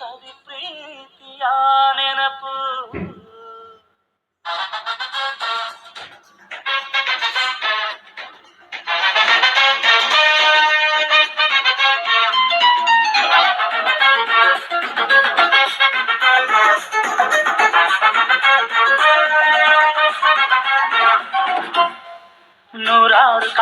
sabe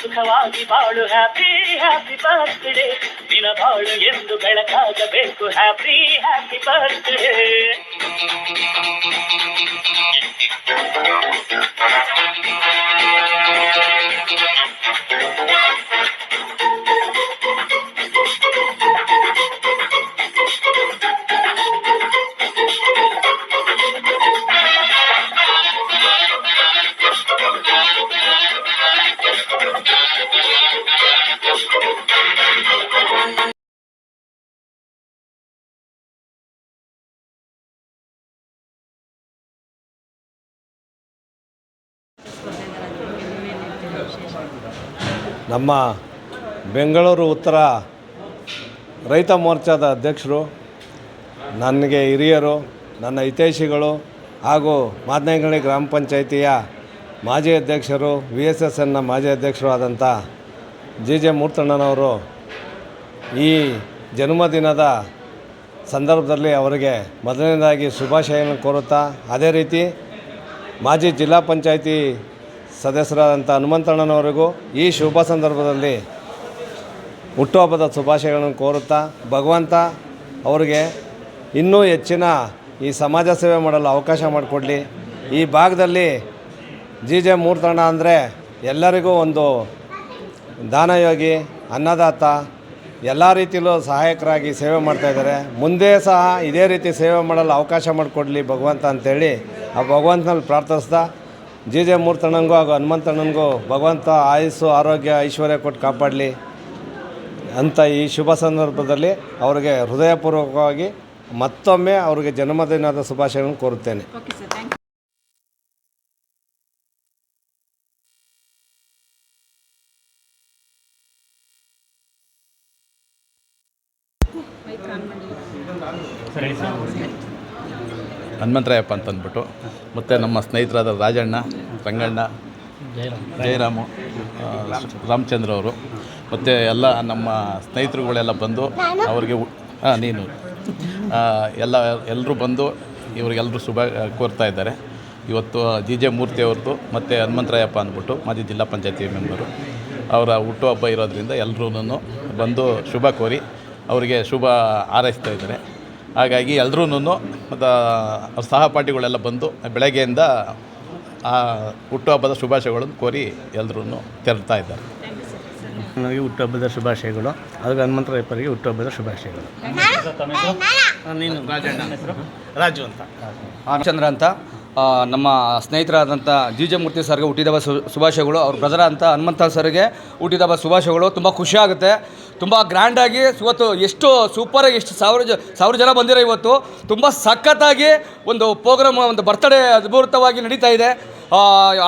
ಸುಖವಾಗಿ ಬಾಳು happy happy birthday ದಿನ ಬಾಳು ಎಂದು ಬೆಳಕಾಗಬೇಕು. ಹ್ಯಾಪಿ ಹ್ಯಾಪಿ ಬರ್ತ್ಡೇ ನಮ್ಮ ಬೆಂಗಳೂರು ಉತ್ತರ ರೈತ ಮೋರ್ಚಾದ ಅಧ್ಯಕ್ಷರು, ನನಗೆ ಹಿರಿಯರು, ನನ್ನ ಹಿತೈಷಿಗಳು ಹಾಗೂ ಮಾದನಹಳ್ಳಿ ಗ್ರಾಮ ಪಂಚಾಯಿತಿಯ ಮಾಜಿ ಅಧ್ಯಕ್ಷರು, ವಿ ಎಸ್ ಎಸ್ ಎನ್ನ ಮಾಜಿ ಅಧ್ಯಕ್ಷರು ಆದಂಥ ಜಿ ಜೆ ಮೂರ್ತಣ್ಣನವರು ಈ ಜನ್ಮದಿನದ ಸಂದರ್ಭದಲ್ಲಿ ಅವರಿಗೆ ಮೊದಲನೇದಾಗಿ ಶುಭಾಶಯವನ್ನು ಕೋರುತ್ತಾ, ಅದೇ ರೀತಿ ಮಾಜಿ ಜಿಲ್ಲಾ ಪಂಚಾಯಿತಿ ಸದಸ್ಯರಾದಂಥ ಹನುಮಂತಣ್ಣನವರಿಗೂ ಈ ಶುಭ ಸಂದರ್ಭದಲ್ಲಿ ಹುಟ್ಟುಹಬ್ಬದ ಶುಭಾಶಯಗಳನ್ನು ಕೋರುತ್ತಾ ಭಗವಂತ ಅವರಿಗೆ ಇನ್ನೂ ಹೆಚ್ಚಿನ ಈ ಸಮಾಜ ಸೇವೆ ಮಾಡಲು ಅವಕಾಶ ಮಾಡಿಕೊಡಲಿ. ಈ ಭಾಗದಲ್ಲಿ ಜಿ ಜೆ ಮೂರ್ತಣ್ಣ ಅಂದರೆ ಎಲ್ಲರಿಗೂ ಒಂದು ದಾನಯೋಗಿ, ಅನ್ನದಾತ, ಎಲ್ಲ ರೀತಿಯಲ್ಲೂ ಸಹಾಯಕರಾಗಿ ಸೇವೆ ಮಾಡ್ತಾಯಿದ್ದಾರೆ ಮುಂದೆ ಸಹ ಇದೇ ರೀತಿ ಸೇವೆ ಮಾಡಲು ಅವಕಾಶ ಮಾಡಿಕೊಡಲಿ ಭಗವಂತ ಅಂತೇಳಿ ಆ ಭಗವಂತನಲ್ಲಿ ಪ್ರಾರ್ಥಿಸ್ತಾ ಜಿ ಜೆ ಮೂರ್ತಣ್ಣನಿಗೂ ಹಾಗೂ ಹನುಮಂತಣ್ಣನಿಗೂ ಭಗವಂತ ಆಯುಸ್ಸು ಆರೋಗ್ಯ ಐಶ್ವರ್ಯ ಕೊಟ್ಟು ಕಾಪಾಡಲಿ ಅಂತ ಈ ಶುಭ ಸಂದರ್ಭದಲ್ಲಿ ಅವರಿಗೆ ಹೃದಯಪೂರ್ವಕವಾಗಿ ಮತ್ತೊಮ್ಮೆ ಅವರಿಗೆ ಜನ್ಮದಿನದ ಶುಭಾಶಯಗಳನ್ನು ಕೋರುತ್ತೇನೆ. Okay sir. ಹನುಮಂತರಾಯಪ್ಪ ಅಂತಂದ್ಬಿಟ್ಟು. ಮತ್ತು ನಮ್ಮ ಸ್ನೇಹಿತರಾದ ರಾಜಣ್ಣ, ರಂಗಣ್ಣ, ಜಯರಾಮು ರಾಮಚಂದ್ರ ಅವರು. ಮತ್ತು ಎಲ್ಲ ನಮ್ಮ ಸ್ನೇಹಿತರುಗಳೆಲ್ಲ ಬಂದು ಅವರಿಗೆ ಹಾಂ ನೀನು. ಎಲ್ಲ ಎಲ್ಲರೂ ಬಂದು ಇವರಿಗೆಲ್ಲರೂ ಶುಭ ಕೋರ್ತಾ ಇದ್ದಾರೆ. ಇವತ್ತು ಜಿ ಜೆ ಮೂರ್ತಿ ಅವ್ರದ್ದು, ಮತ್ತು ಹನುಮಂತರಾಯಪ್ಪ ಅಂದ್ಬಿಟ್ಟು ಮಾಜಿ ಜಿಲ್ಲಾ ಪಂಚಾಯತಿ ಮೆಂಬರು. ಅವರ ಹುಟ್ಟುಹಬ್ಬ ಇರೋದ್ರಿಂದ ಎಲ್ಲರೂ ಬಂದು ಶುಭ ಕೋರಿ ಅವರಿಗೆ ಶುಭ ಹಾರೈಸ್ತಾ ಇದ್ದಾರೆ. ಹಾಗಾಗಿ ಎಲ್ಲರೂ ಮತ್ತು ಸಹಪಾಠಿಗಳೆಲ್ಲ ಬಂದು ಬೆಳಗ್ಗೆಯಿಂದ ಆ ಹುಟ್ಟುಹಬ್ಬದ ಶುಭಾಶಯಗಳನ್ನು ಕೋರಿ ಎಲ್ಲರೂ ತೆರಳ್ತಾ ಇದ್ದಾರೆ ನನಗೆ ಹುಟ್ಟುಹಬ್ಬದ ಶುಭಾಶಯಗಳು ಅದಕ್ಕೆ ಹನುಮಂತರಾಯಪ್ಪರಿಗೆ ಹುಟ್ಟುಹಬ್ಬದ ಶುಭಾಶಯಗಳು ನೀನು ರಾಜು ಅಂತ ರಾಮಚಂದ್ರ ಅಂತ ನಮ್ಮ ಸ್ನೇಹಿತರಾದಂಥ ಜಿ ಜೆ ಮೂರ್ತಿ ಸರ್ಗೆ ಹುಟ್ಟಿದಬ್ಬ ಶುಭಾಶಯಗಳು ಅವ್ರ ಬ್ರದರ್ ಅಂತ ಹನುಮಂತ ಸರ್ಗೆ ಹುಟ್ಟಿದಬ್ಬ ಶುಭಾಶಯಗಳು ತುಂಬ ಖುಷಿಯಾಗುತ್ತೆ ತುಂಬ ಗ್ರ್ಯಾಂಡಾಗಿ ಇವತ್ತು ಎಷ್ಟು ಸೂಪರಾಗಿ ಎಷ್ಟು ಸಾವಿರ ಜ, ಸಾವಿರ ಜನ ಬಂದಿರೋ ಇವತ್ತು. ತುಂಬ ಸಖತ್ತಾಗಿ ಒಂದು ಪ್ರೋಗ್ರಾಮ್ ಒಂದು ಬರ್ತಡೇ ಅದ್ಭುತವಾಗಿ ನಡೀತಾ ಇದೆ.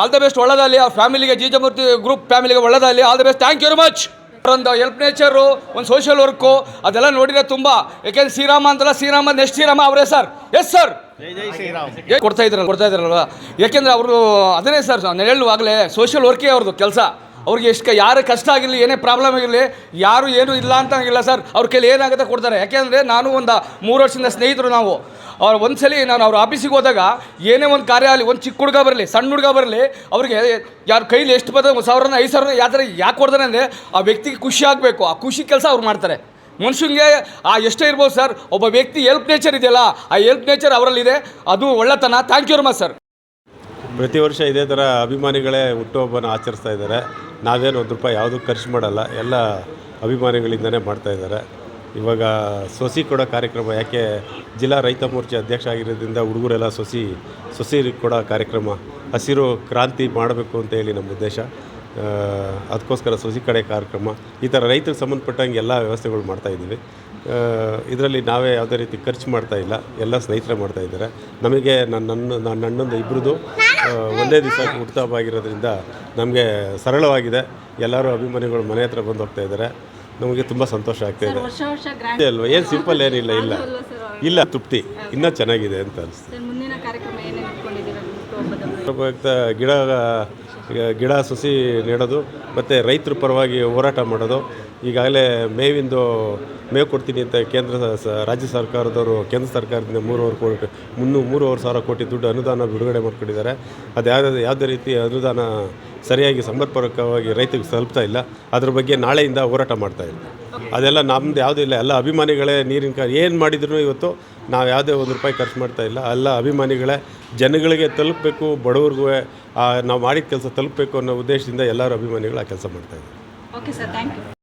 ಆಲ್ ದ ಬೆಸ್ಟ್ ಒಳ್ಳೆದಾಗಲಿ. ಅವ್ರ ಫ್ಯಾಮಿಲಿಗೆ ಜಿ ಜೆ ಮೂರ್ತಿ ಗ್ರೂಪ್ ಫ್ಯಾಮಿಲಿಗೆ ಒಳ್ಳೆದಾಗಲಿ. All the best thank you very much ಒಂದು ಹೆಲ್ಪ್ ನೇಚರು ಒಂದು ಸೋಷಿಯಲ್ ವರ್ಕು ಅದೆಲ್ಲ ನೋಡಿದ್ರೆ ತುಂಬ. ಯಾಕೆಂದ್ರೆ ಶ್ರೀರಾಮ ಅಂತಲ್ಲ ಶ್ರೀರಾಮ ನೆಕ್ಸ್ಟ್ ಶ್ರೀರಾಮ? ಅವರೇ ಸರ್ ಎಸ್ ಸರ್ ಕೊಡ್ತಾ ಇದ್ರಲ್ಲ ಕೊಡ್ತಾ ಇದ್ರಲ್ವ? ಯಾಕೆಂದ್ರೆ ಅವರು ಅದನ್ನೇ ಸರ್ ನಾನು ಹೇಳುವಾಗಲೇ ಸೋಷಿಯಲ್ ವರ್ಕೇ ಅವ್ರದ್ದು ಕೆಲಸ. ಅವ್ರಿಗೆ ಎಷ್ಟು ಯಾರು ಕಷ್ಟ ಆಗಿರಲಿ, ಏನೇ ಪ್ರಾಬ್ಲಮ್ ಆಗಿರಲಿ, ಯಾರು ಏನು ಇಲ್ಲ ಅಂತ ಇಲ್ಲ ಸರ್. ಅವ್ರ ಕೈಲಿ ಏನಾಗುತ್ತೆ ಕೊಡ್ತಾರೆ. ಯಾಕೆಂದರೆ ನಾನು ಒಂದು ಮೂರು ವರ್ಷದಿಂದ ಸ್ನೇಹಿತರು ನಾವು. ಅವ್ರು ಒಂದ್ಸಲಿ ನಾನು ಅವ್ರ ಆಫೀಸಿಗೆ ಹೋದಾಗ ಏನೇ ಒಂದು ಕಾರ್ಯ ಆಗಲಿ, ಒಂದು ಚಿಕ್ಕ ಹುಡುಗ ಬರಲಿ, ಸಣ್ಣ ಹುಡುಗ ಬರಲಿ, ಅವ್ರಿಗೆ ಯಾರ ಕೈಲಿ ಎಷ್ಟು ಬರ್ತದೆ ಒಂದು ಸಾವಿರನ, ಐದು ಸಾವಿರನ ಯಾವ ಥರ ಯಾಕೆ ಕೊಡ್ತಾರೆ ಅಂದರೆ ಆ ವ್ಯಕ್ತಿಗೆ ಖುಷಿ ಆಗಬೇಕು. ಆ ಖುಷಿ ಕೆಲಸ ಅವ್ರು ಮಾಡ್ತಾರೆ. ಮನುಷ್ಯನಿಗೆ ಆ ಎಷ್ಟೇ ಇರ್ಬೋದು ಸರ್, ಒಬ್ಬ ವ್ಯಕ್ತಿ ಹೆಲ್ಪ್ ನೇಚರ್ ಇದೆಯಲ್ಲ, ಆ ಹೆಲ್ಪ್ ನೇಚರ್ ಅವರಲ್ಲಿದೆ. ಅದು ಒಳ್ಳೆತನ. Thank you very much sir ಪ್ರತಿ ವರ್ಷ ಇದೇ ಥರ ಅಭಿಮಾನಿಗಳೇ ಹುಟ್ಟುಹಬ್ಬನ ಆಚರಿಸ್ತಾ ಇದ್ದಾರೆ. ನಾವೇನು ಒಂದು ರೂಪಾಯಿ ಯಾವುದೂ ಖರ್ಚು ಮಾಡಲ್ಲ, ಎಲ್ಲ ಅಭಿಮಾನಿಗಳಿಂದನೇ ಮಾಡ್ತಾ ಇದ್ದಾರೆ. ಇವಾಗ ಸೊಸಿ ಕೊಡೋ ಕಾರ್ಯಕ್ರಮ ಯಾಕೆ ಜಿಲ್ಲಾ ರೈತ ಮೋರ್ಚೆ ಅಧ್ಯಕ್ಷ ಆಗಿರೋದ್ರಿಂದ ಹುಡುಗರೆಲ್ಲ ಸೊಸಿ ಸೊಸಿ ಕೊಡೋ ಕಾರ್ಯಕ್ರಮ, ಹಸಿರು ಕ್ರಾಂತಿ ಮಾಡಬೇಕು ಅಂತ ಹೇಳಿ ನಮ್ಮ ಉದ್ದೇಶ. ಅದಕ್ಕೋಸ್ಕರ ಸೊಸಿ ಕಡೆ ಕಾರ್ಯಕ್ರಮ, ಈ ಥರ ರೈತರಿಗೆ ಸಂಬಂಧಪಟ್ಟಂಗೆ ಎಲ್ಲ ವ್ಯವಸ್ಥೆಗಳು ಮಾಡ್ತಾಯಿದ್ದೀವಿ ಇದರಲ್ಲಿ ನಾವೇ ಯಾವುದೇ ರೀತಿ ಖರ್ಚು ಮಾಡ್ತಾ ಇಲ್ಲ. ಎಲ್ಲ ಸ್ನೇಹಿತರೆ ಮಾಡ್ತಾ ಇದ್ದಾರೆ. ನಮಗೆ ನನ್ನ ನನ್ನ ನನ್ನ ಅಣ್ಣಂದು ಇಬ್ಬರದು ಒಂದೇ ದಿವಸ ಹುಟ್ಟುಹಬ್ಬ ಆಗಿರೋದ್ರಿಂದ ನಮಗೆ ಸರಳವಾಗಿದೆ. ಎಲ್ಲರೂ ಅಭಿಮಾನಿಗಳು ಮನೆ ಹತ್ರ ಬಂದು ಹೋಗ್ತಾ ಇದ್ದಾರೆ. ನಮಗೆ ತುಂಬ ಸಂತೋಷ ಆಗ್ತಾ ಇದೆ. ಅಲ್ವಾ? ಏನು ಸಿಂಪಲ್ ಏನಿಲ್ಲ ಇಲ್ಲ. ಇಲ್ಲ ತೃಪ್ತಿ. ಇನ್ನೂ ಚೆನ್ನಾಗಿದೆ ಅಂತ ಅನಿಸ್ತು ಸರ್ ಮುಂದಿನ ಕಾರ್ಯಕ್ರಮ ಏನೇನು ಇಟ್ಕೊಂಡಿದ್ದೀರಾ ಹುಟ್ಟುಹಬ್ಬದ ಗಿಡ ಗಿಡ ಸಸಿ ನೆಡೋದು ಮತ್ತು ರೈತರ ಪರವಾಗಿ ಹೋರಾಟ ಮಾಡೋದು ಈಗಾಗಲೇ ಮೇವಿಂದು ಮೇವು ಕೊಡ್ತೀನಿ ಅಂತ ಕೇಂದ್ರ ರಾಜ್ಯ ಸರ್ಕಾರದವರು ಕೇಂದ್ರ ಸರ್ಕಾರದಿಂದ ಮೂರುವರೆ ಕೋಟಿ ಮುನ್ನೂ ಮೂರುವರೆ ಸಾವಿರ ಕೋಟಿ ದುಡ್ಡು ಅನುದಾನ ಬಿಡುಗಡೆ ಮಾಡ್ಕೊಂಡಿದ್ದಾರೆ. ಅದು ಯಾವುದೇ ಯಾವುದೇ ರೀತಿ ಅನುದಾನ ಸರಿಯಾಗಿ ಸಮರ್ಪಕವಾಗಿ ರೈತರಿಗೆ ತಲುಪ್ತಾ ಇಲ್ಲ. ಅದ್ರ ಬಗ್ಗೆ ನಾಳೆಯಿಂದ ಹೋರಾಟ ಮಾಡ್ತಾ ಇಲ್ಲ ಅದೆಲ್ಲ ನಮ್ಮದು ಯಾವುದೂ ಇಲ್ಲ. ಎಲ್ಲ ಅಭಿಮಾನಿಗಳೇ ನೀರಿನ ಕ ಏನು ಮಾಡಿದ್ರು ಇವತ್ತು ನಾವು ಯಾವುದೇ ಒಂದು ರೂಪಾಯಿ ಖರ್ಚು ಮಾಡ್ತಾ ಇಲ್ಲ. ಎಲ್ಲ ಅಭಿಮಾನಿಗಳೇ ಜನಗಳಿಗೆ ತಲುಪಬೇಕು, ಬಡವ್ರಿಗೂ ನಾವು ಮಾಡಿದ ಕೆಲಸ ತಲುಪಬೇಕು ಅನ್ನೋ ಉದ್ದೇಶದಿಂದ ಎಲ್ಲರೂ ಅಭಿಮಾನಿಗಳು ಆ ಕೆಲಸ ಮಾಡ್ತಾಯಿದ್ದಾರೆ ಓಕೆ ಸರ್ ಥ್ಯಾಂಕ್ ಯು